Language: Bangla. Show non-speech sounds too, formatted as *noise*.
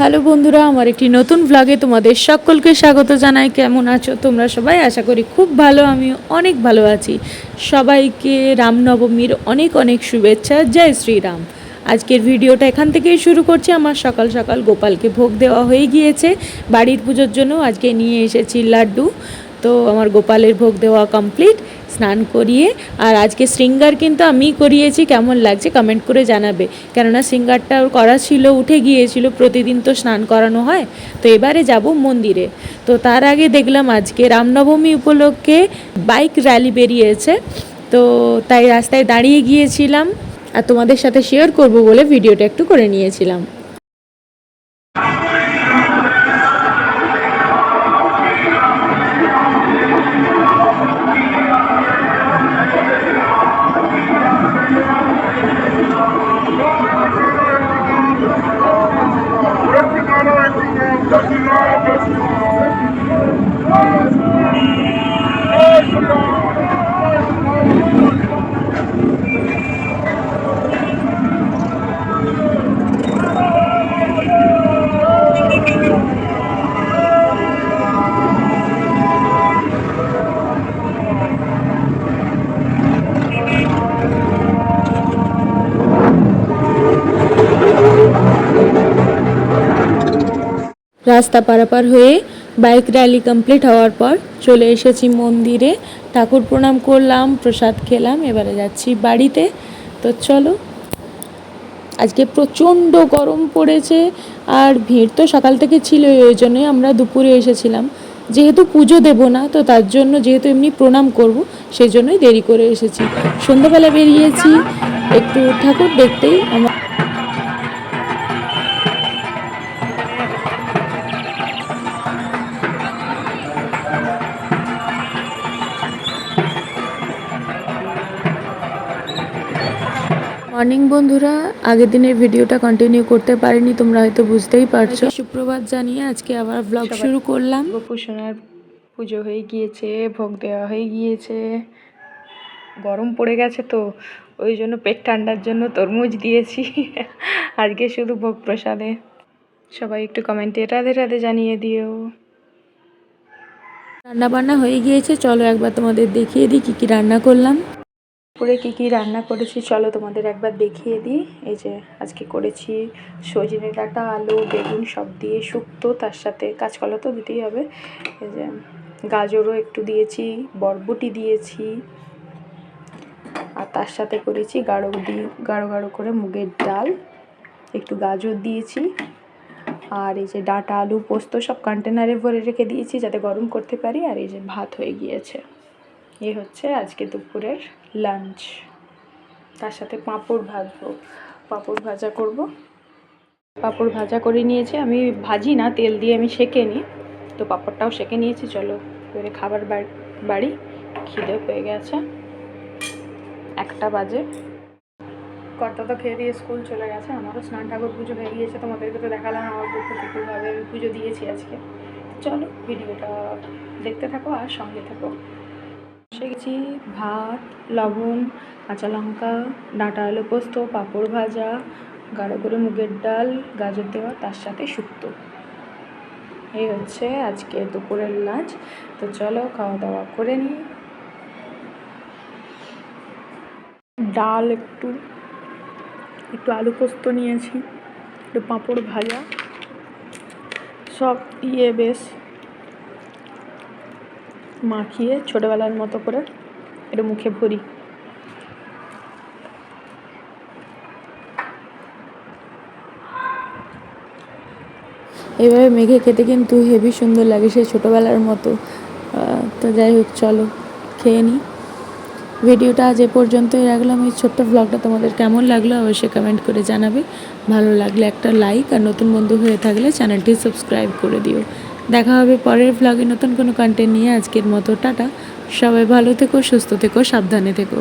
হ্যালো বন্ধুরা, আমার একটি নতুন ভ্লগে তোমাদের সকলকে স্বাগত জানাই। কেমন আছো তোমরা সবাই? আশা করি খুব ভালো আমি অনেক ভালো আছি। সবাইকে রামনবমীর অনেক অনেক শুভেচ্ছা। জয় শ্রীরাম। আজকের ভিডিওটা এখান থেকেই শুরু করছি। আমার সকাল সকাল গোপালকে ভোগ দেওয়া হয়ে গিয়েছে। বাড়ির পুজোর জন্য আজকে নিয়ে এসেছি লাড্ডু। তো আমার গোপালের ভোগ দেওয়া কমপ্লিট স্নান করিয়ে, আর আজকে শৃঙ্গার কিন্তু আমি করিয়েছি, কেমন লাগছে কমেন্ট করে জানাবে। কেননা শৃঙ্গারটা ওর করা ছিল, উঠে গিয়েছিল, প্রতিদিন তো স্নান করানো হয়। তো এবারে যাব মন্দিরে। তো তার আগে দেখলাম আজকে রামনবমী উপলক্ষে বাইক র্যালি বেরিয়েছে। তো তাই রাস্তায় দাঁড়িয়ে গিয়েছিলাম, আর তোমাদের সাথে শেয়ার করব বলে ভিডিওটা একটু করে নিয়েছিলাম। Thank you. রাস্তা পারাপার হয়ে বাইক র্যালি কমপ্লিট হওয়ার পর চলে এসেছি মন্দিরে। ঠাকুর প্রণাম করলাম, প্রসাদ খেলাম, এবারে যাচ্ছি বাড়িতে। তো চলো, আজকে প্রচণ্ড গরম পড়েছে আর ভিড় তো সকাল থেকে ছিল ওই জন্যই আমরা দুপুরে এসেছিলাম। যেহেতু পুজো দেব না, তো তার জন্য যেহেতু এমনি প্রণাম করব, সেই জন্যই দেরি করে এসেছি। সন্ধ্যাবেলা বেরিয়েছি, একটু ঠাকুর দেখতেই আমার মর্নিং বন্ধুরা আগের দিনের ভিডিওটা কন্টিনিউ করতে পারিনি তোমরা হয়তো বুঝতেই পারছ। সুপ্রভাত জানিয়ে আজকে আবার ব্লগ শুরু করলাম। গোপুসোনার পুজো হয়ে গিয়েছে ভোগ দেওয়া হয়ে গিয়েছে। গরম পড়ে গেছে তো ওই জন্য পেট ঠান্ডার জন্য তরমুজ দিয়েছি। *laughs* আজকে শুধু ভোগ প্রসাদে। সবাই একটু কমেন্টে রাধে রাধে জানিয়ে দিও। রান্না বান্না হয়ে গিয়েছে চলো একবার তোমাদের দেখিয়ে দিই কী কী রান্না করলাম। করে কী কী রান্না করেছি, চলো তোমাদের একবার দেখিয়ে দিই। এই যে আজকে করেছি সজনে ডাঁটা, আলু, বেগুন সব দিয়ে শুক্তো, তার সাথে কাঁচকলা তো দিতেই হবে। এই যে গাজরও একটু দিয়েছি, বরবটি দিয়েছি, আর তার সাথে করেছি গাঢ় দিয়ে গাঢ় গাঢ় করে মুগের ডাল, একটু গাজর দিয়েছি, আর এই যে ডাঁটা, আলু, পোস্ত সব কন্টেনারে ভরে রেখে দিয়েছি যাতে গরম করতে পারি, আর এই যে ভাত হয়ে গিয়েছে। এ হচ্ছে আজকে দুপুরের লাঞ্চ তার সাথে পাঁপড় ভাজবো। পাঁপড় ভাজা করব। পাঁপড় ভাজা করে নিয়েছি। আমি ভাজি না, তেল দিয়ে আমি সেঁকে নিই। তো পাঁপড়টাও সেঁকে নিয়েছি। চলো, এবারে খাবার বাড়ি। খিদে পেয়ে গেছে। একটা বাজে। কর্তা তো খেয়ে দিয়ে স্কুল চলে গেছে। আমারও স্নান ঠাকুর পুজো হয়ে গিয়েছে। তোমাদেরকে তো দেখালাম আমার পক্ষ থেকেভাবে আমি পুজো দিয়েছি আজকে। চলো, ভিডিওটা দেখতে থাকো আর সঙ্গে থাকো। বসে গেছি, ভাত, লবণ, কাঁচা লঙ্কা, ডাঁটা আলু পোস্ত, পাঁপড় ভাজা, গাঢ় করে মুগের ডাল, গাজর দেওয়া, তার সাথে শুক্তো। এই হচ্ছে আজকে দুপুরের লাঞ্চ। তো চলো খাওয়া দাওয়া করে নিই। ডাল একটু একটু আলু পোস্ত নিয়েছি, একটু পাঁপড় ভাজা, সব ইয়ে বেশ। মাখিয়ে ছোটোবেলার মতো করে একটু মুখে ভরি। এভাবে মেঘে খেতে কিন্তু হেভি সুন্দর লাগে সেই ছোটোবেলার মতো। তো যাই হোক, চলো, খেয়ে নিই ভিডিওটা আজ এ পর্যন্তই রাখলাম। এই ছোট্ট ব্লগটা তোমাদের কেমন লাগল অবশ্যই কমেন্ট করে জানাবে। ভালো লাগলে একটা লাইক আর নতুন বন্ধু হয়ে থাকলে চ্যানেলটি সাবস্ক্রাইব করে দিও। দেখা হবে পরের ভ্লগে নতুন কোনো কন্টেন্ট নিয়ে আজকের মতো, টাটা। সবাই ভালো থেকো, সুস্থ থেকো, সাবধানে থেকো।